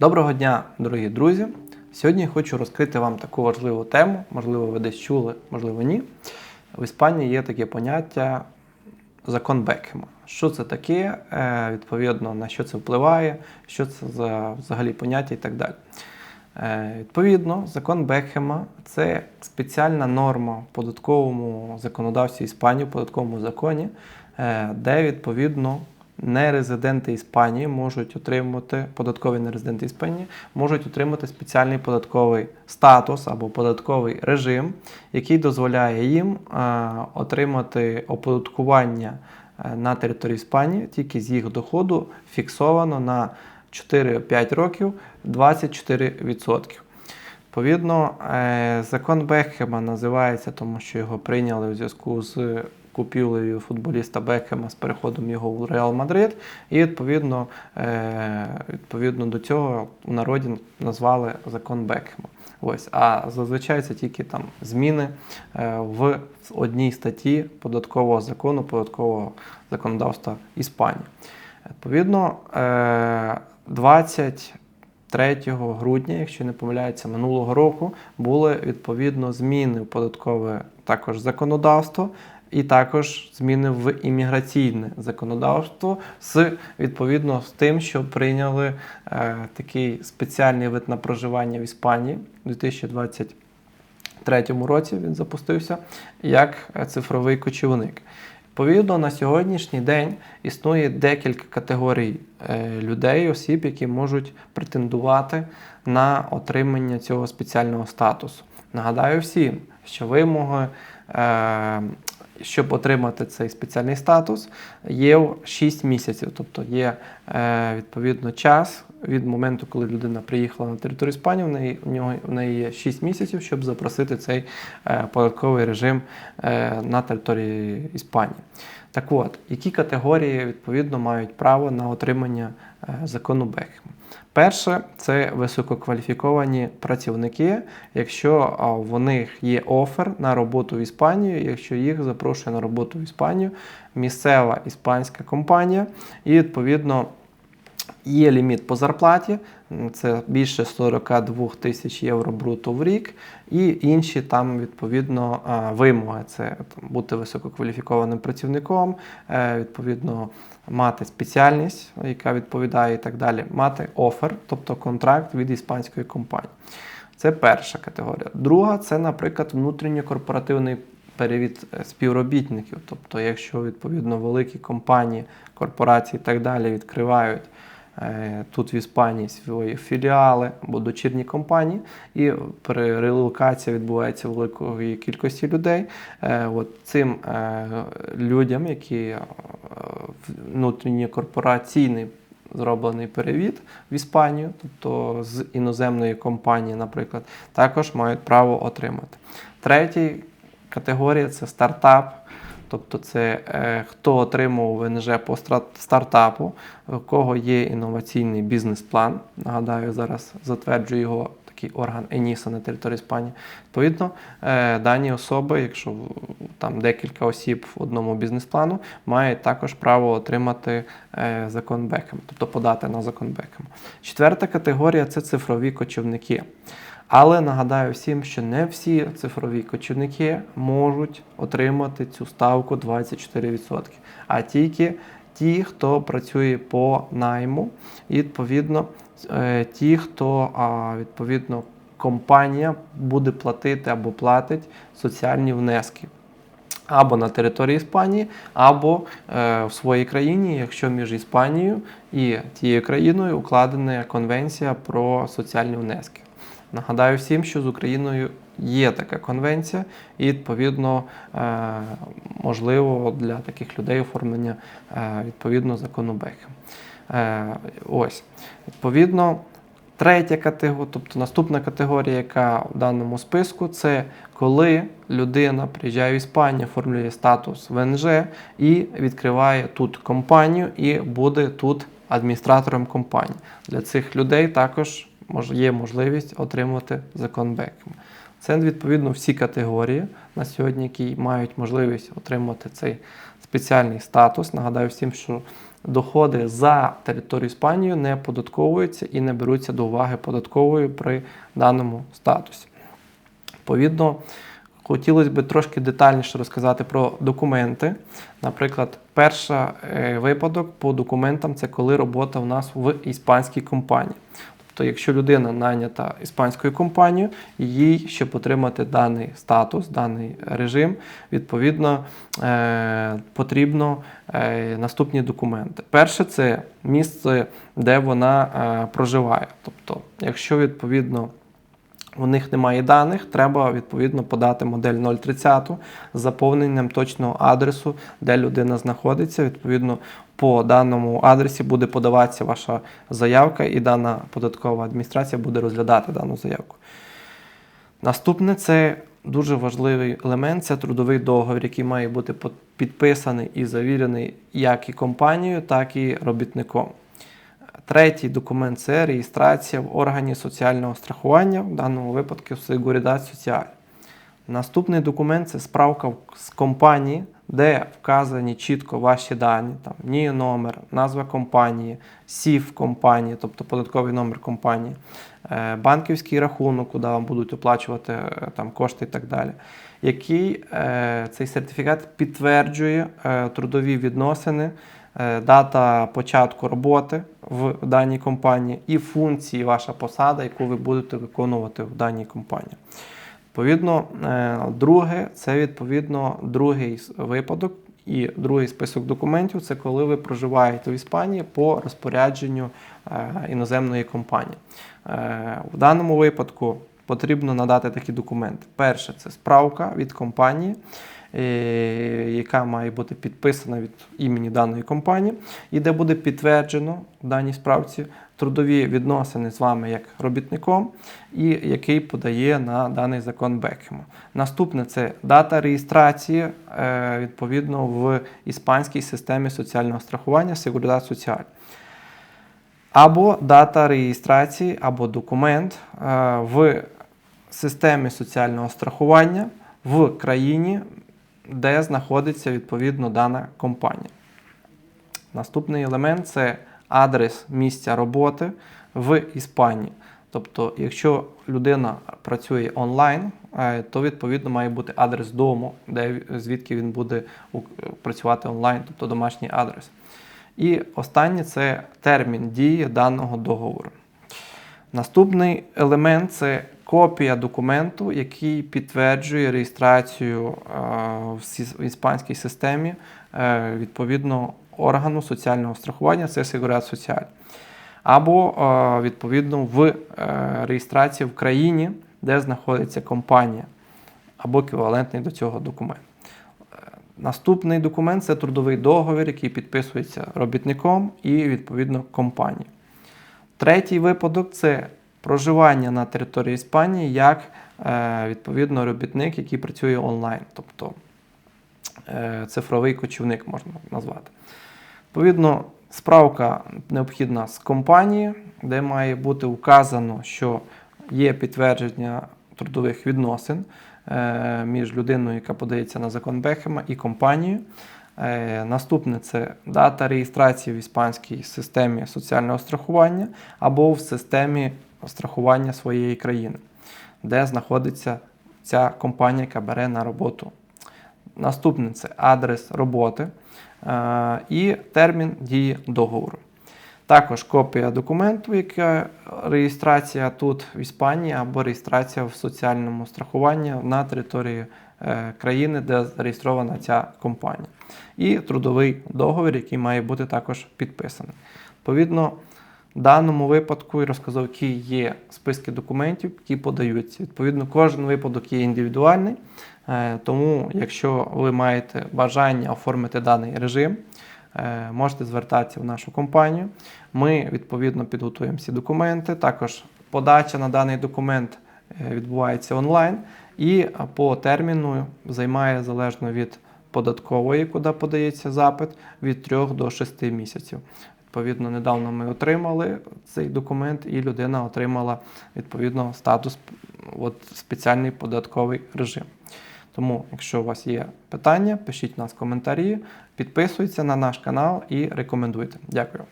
Доброго дня, дорогі друзі! Сьогодні я хочу розкрити вам таку важливу тему, можливо, ви десь чули, можливо, ні. В Іспанії є таке поняття закон Бекхема. Що це таке, е, відповідно, на що це впливає, що це за взагалі поняття і так далі. Е, Відповідно, закон Бекхема це спеціальна норма в податковому законодавстві Іспанії, в податковому законі, е, де відповідно нерезиденти Іспанії можуть отримати податкові нерезиденти Іспанії можуть отримати спеціальний податковий статус або податковий режим, який дозволяє їм е, отримати оподаткування е, на території Іспанії тільки з їх доходу фіксовано на 4-5 років 24%. Відповідно, е, закон Бекхема називається, тому що його прийняли у зв'язку з купівлею футболіста Бекхема з переходом його в Реал Мадрид. І відповідно, е, відповідно до цього у народі назвали закон Бекхема. Ось, а зазвичай це тільки там зміни е, в одній статті податкового закону, податкового законодавства Іспанії. Відповідно, е, 23 грудня, якщо не помиляється, минулого року були відповідно зміни в податкове також законодавство. І також зміни в імміграційне законодавство з відповідно з тим, що прийняли е, такий спеціальний вид на проживання в Іспанії у 2023 році. Він запустився як е, цифровий кочівник. Відповідно, на сьогоднішній день існує декілька категорій е, людей, осіб, які можуть претендувати на отримання цього спеціального статусу. Нагадаю всім, що вимоги, е, щоб отримати цей спеціальний статус, є 6 місяців, тобто є е, відповідно час від моменту, коли людина приїхала на територію Іспанії, в неї, в нього, в неї є 6 місяців, щоб запросити цей е, податковий режим е, на території Іспанії. Так от, які категорії відповідно мають право на отримання е, закону Бекхема? Перше, це висококваліфіковані працівники, якщо в них є офер на роботу в Іспанію, якщо їх запрошує на роботу в Іспанію місцева іспанська компанія, і відповідно. Є ліміт по зарплаті, це більше 42 тисяч євро бруто в рік, і інші там відповідно вимоги: це там, бути висококваліфікованим працівником, е, відповідно мати спеціальність, яка відповідає і так далі, мати офер, тобто контракт від іспанської компанії. Це перша категорія. Друга це, наприклад, внутрішньокорпоративний перевід е, співробітників. Тобто, якщо відповідно великі компанії, корпорації і так далі відкривають тут в Іспанії свої філіали або дочірні компанії, і при релокації відбувається великої кількості людей. Е, От цим е, людям, які е, внутрішньокорпораційний зроблений перевід в Іспанію, тобто з іноземної компанії, наприклад, також мають право отримати. Третій категорія це стартап. Тобто це е, хто отримав ВНЖ по стартапу, у кого є інноваційний бізнес-план. Нагадаю, зараз затверджує його такий орган ЕНІСА на території Іспанії. Відповідно, е, дані особи, якщо там декілька осіб в одному бізнес-плану, мають також право отримати е, закон Бекхема, тобто подати на закон Бекхема. Четверта категорія це цифрові кочівники. Але нагадаю всім, що не всі цифрові кочівники можуть отримати цю ставку 24%, а тільки ті, хто працює по найму, і відповідно е, ті, хто відповідно компанія буде платити або платить соціальні внески. Або на території Іспанії, або е, в своїй країні, якщо між Іспанією і тією країною укладена конвенція про соціальні внески. Нагадаю всім, що з Україною є така конвенція, і відповідно е, можливо для таких людей оформлення е, відповідно закону Бекхем. Е, ось відповідно. Третя категорія, тобто наступна категорія, яка в даному списку, це коли людина приїжджає в Іспанію, оформлює статус ВНЖ і відкриває тут компанію і буде тут адміністратором компанії. Для цих людей також є можливість отримати закон Бекхема. Це відповідно всі категорії на сьогодні, які мають можливість отримати цей спеціальний статус. Нагадаю всім, що доходи за територію Іспанії не податковуються і не беруться до уваги податкової при даному статусі. Відповідно, хотілося б трошки детальніше розказати про документи. Наприклад, перший випадок по документам це коли робота в нас в іспанській компанії. Тобто, якщо людина найнята іспанською компанією, їй, щоб отримати даний статус, даний режим, відповідно е, потрібно е, наступні документи. Перше це місце, де вона е, проживає. Тобто, якщо відповідно у них немає даних, треба відповідно подати модель 030 з заповненням точного адресу, де людина знаходиться. Відповідно, по даному адресі буде подаватися ваша заявка, і дана податкова адміністрація буде розглядати дану заявку. Наступне це дуже важливий елемент це трудовий договір, який має бути підписаний і завірений як і компанією, так і робітником. Третій документ це реєстрація в органі соціального страхування, в даному випадку Seguridad Social. Наступний документ це справка з компанії, де вказані чітко ваші дані, там ні номер, назва компанії, СІФ компанії, тобто податковий номер компанії, е, банківський рахунок, куди вам будуть оплачувати е, там, кошти і так далі. Який е, цей сертифікат підтверджує трудові відносини. Дата початку роботи в даній компанії і функції ваша посада, яку ви будете виконувати в даній компанії. Відповідно, е, друге, це відповідно другий випадок і другий список документів це коли ви проживаєте в Іспанії по розпорядженню е, іноземної компанії. Е, в даному випадку потрібно надати такі документи. Перше це справка від компанії. Яка має бути підписана від імені даної компанії, і де буде підтверджено в даній справці трудові відносини з вами як робітником, і який подає на даний закон Бекхема. Наступне це дата реєстрації е, відповідно в іспанській системі соціального страхування Seguridad Social. Або дата реєстрації, або документ е, в системі соціального страхування в країні, де знаходиться відповідно дана компанія. Наступний елемент це адрес місця роботи в Іспанії. Тобто, якщо людина працює онлайн, е, то відповідно має бути адрес дому, де звідки він буде працювати онлайн, тобто домашній адрес. І останнє це термін дії даного договору. Наступний елемент це копія документу, який підтверджує реєстрацію е, в іспанській системі е, відповідно органу соціального страхування, це Seguridad Social. Або, е, відповідно, в реєстрації в країні, де знаходиться компанія, або еквівалентний до цього документ. Наступний документ це трудовий договір, який підписується робітником і, відповідно, компанією. Третій випадок це проживання на території Іспанії як відповідно робітник, який працює онлайн, тобто цифровий кочівник можна назвати. Відповідно, справка необхідна з компанії, де має бути указано, що є підтвердження трудових відносин е, між людиною, яка подається на закон Бехема, і компанією. Е, наступне це дата реєстрації в іспанській системі соціального страхування або в системі страхування своєї країни, де знаходиться ця компанія, яка бере на роботу. Наступне це адрес роботи. Е, і термін дії договору. Також копія документу, яка реєстрація тут в Іспанії або реєстрація в соціальному страхуванні на території е, країни, де зареєстрована ця компанія. І трудовий договір, який має бути також підписаний. Відповідно, в даному випадку я розказав, які є списки документів, які подаються. Відповідно, кожен випадок є індивідуальний. Е, тому, якщо ви маєте бажання оформити даний режим, е, можете звертатися в нашу компанію. Ми відповідно підготуємо всі документи. Також подача на даний документ е, відбувається онлайн і по терміну займає залежно від податкової, куди подається запит, від 3 до 6 місяців. Відповідно, недавно ми отримали цей документ, і людина отримала відповідно статус от, спеціальний податковий режим. Тому, якщо у вас є питання, пишіть в нас коментарі, підписуйтесь на наш канал і рекомендуйте. Дякую.